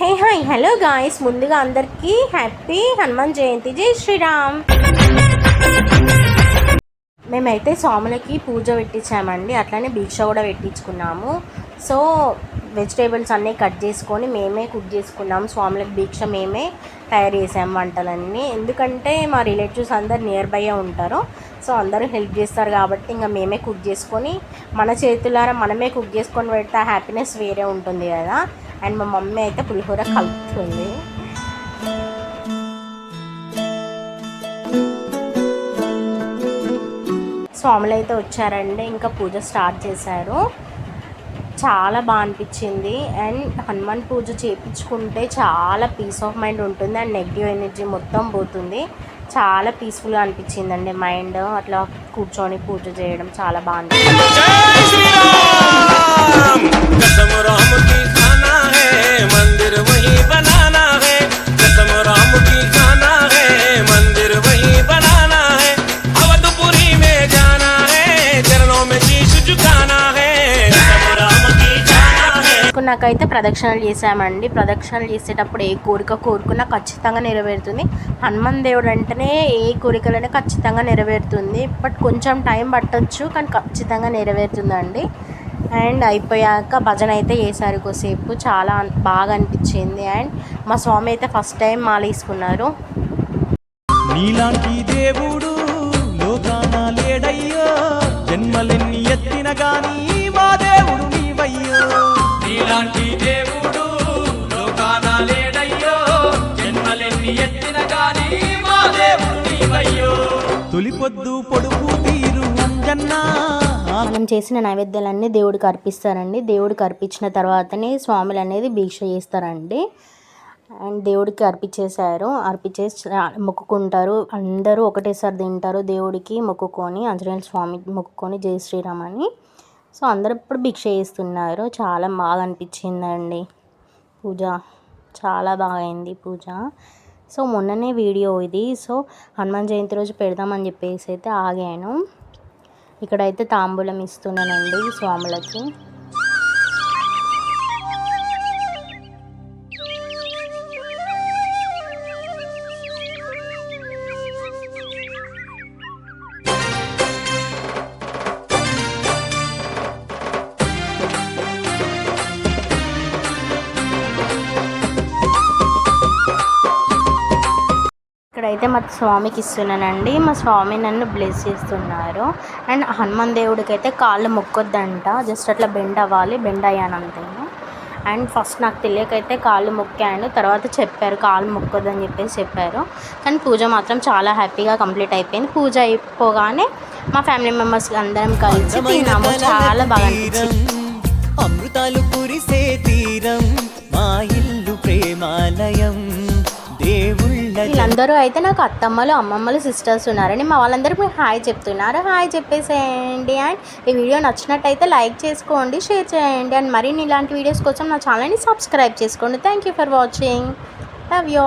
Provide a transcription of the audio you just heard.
Hey hi hello guys. ముందుగా అందరికీ happy Hanuman Jayanti. జై శ్రీరామ్. మేమైతే స్వాములకి పూజ పెట్టించామండి. అట్లానే భిక్ష కూడా పెట్టించుకున్నాము. సో వెజిటేబుల్స్ అన్నీ కట్ చేసుకొని మేమే కుక్ చేసుకున్నాము స్వాములకి భిక్ష మేమే తయారు చేసాము వంటలన్నీ. ఎందుకంటే మా రిలేటివ్స్ అందరు నియర్ బై ఉంటారు. సో అందరూ హెల్ప్ చేస్తారు కాబట్టి ఇంకా మేమే కుక్ చేసుకొని మన చేతులారా మనమే కుక్ చేసుకొని పెడితే హ్యాపీనెస్ వేరే ఉంటుంది కదా. అండ్ మా మమ్మీ అయితే పులిహోర కలుపుతుంది. స్వాములు అయితే వచ్చారండి ఇంకా పూజ స్టార్ట్ చేశారు. చాలా బాగా అనిపించింది. అండ్ హనుమాన్ పూజ చేయించుకుంటే చాలా పీస్ ఆఫ్ మైండ్ ఉంటుంది. అండ్ నెగిటివ్ ఎనర్జీ మొత్తం పోతుంది. చాలా పీస్ఫుల్గా అనిపించింది అండి మైండ్ అట్లా కూర్చొని పూజ చేయడం చాలా బాగా అనిపించింది. చేసుకున్నాకైతే ప్రదక్షిణలు చేసామండి ప్రదక్షిణలు చేసేటప్పుడు ఏ కోరిక కోరుకున్నా ఖచ్చితంగా నెరవేరుతుంది. హనుమాన్ దేవుడు అంటేనే ఏ కోరికలనే ఖచ్చితంగా నెరవేరుతుంది. బట్ కొంచెం టైం పట్టొచ్చు కానీ ఖచ్చితంగా నెరవేరుతుందండి. అండ్ అయిపోయాక భజన అయితే చేశారు కొసేపు చాలా బాగా అనిపించింది. అండ్ మా స్వామి అయితే ఫస్ట్ టైం మాల వేసుకున్నారు. దేవుడు లేడయ్యో జన్మలెన్ని ఎత్తిన గానీ మా దేవుడు నీవయ్యో. నీలాంటి దేవుడు లోకాన లేడయ్యో జన్మలెన్ని ఎత్తిన గాని మా దేవుడు నీవయ్యో. తొలిపొద్దు పొడుపు తీరు అంజన్నా. మనం చేసిన నైవేద్యాలన్నీ దేవుడికి అర్పిస్తారండి. దేవుడికి అర్పించిన తర్వాతనే స్వాములు అనేది దీక్ష చేస్తారండి. అండ్ దేవుడికి అర్పించేశారు. అర్పించేసి మొక్కుకుంటారు. అందరూ ఒకటేసారి తింటారు దేవుడికి మొక్కుకొని ఆంజనేయ స్వామి మొక్కుకొని జై శ్రీరామ్ అని సో అందరూ ఇప్పుడు భిక్ష చేస్తున్నారు. చాలా బాగా అనిపించిందండి పూజ. చాలా బాగా అయింది పూజ. సో మొన్ననే వీడియో ఇది. సో హనుమాన్ జయంతి రోజు పెడదామని చెప్పేసి అయితే ఆగాను. ఇక్కడైతే తాంబూలం ఇస్తున్నానండి స్వాములకి. ఇక్కడైతే మా స్వామికి ఇస్తున్నానండి. మా స్వామి నన్ను బ్లెస్ చేస్తున్నారు. అండ్ హనుమాన్ దేవుడికి అయితే కాళ్ళు మొక్కొద్దంట. జస్ట్ అట్లా బెండ్ అవ్వాలి బెండ్ అయ్యాను అంతే అండ్ ఫస్ట్ నాకు తెలియకైతే కాళ్ళు మొక్కాను. తర్వాత చెప్పారు కాళ్ళు మొక్కొద్దని చెప్పేసి చెప్పారు. కానీ పూజ మాత్రం చాలా హ్యాపీగా కంప్లీట్ అయిపోయింది. పూజ అయిపోగానే మా ఫ్యామిలీ మెంబర్స్ అందరం కలిసి తిన్నాము. చాలా బాగా అనిపించింది. అమృతాలు కురిసే వీళ్ళందరూ అయితే నాకు అత్తమ్మలు అమ్మమ్మలు సిస్టర్స్ ఉన్నారని మా వాళ్ళందరికీ మీరు హాయ్ చెప్తున్నారు. హాయ్ చెప్పేసేయండి. అండ్ ఈ వీడియో నచ్చినట్టయితే లైక్ చేసుకోండి షేర్ చేయండి. అండ్ మరిన్ని ఇలాంటి వీడియోస్ కోసం నా ఛానల్ని సబ్స్క్రైబ్ చేసుకోండి. Thank you for watching love you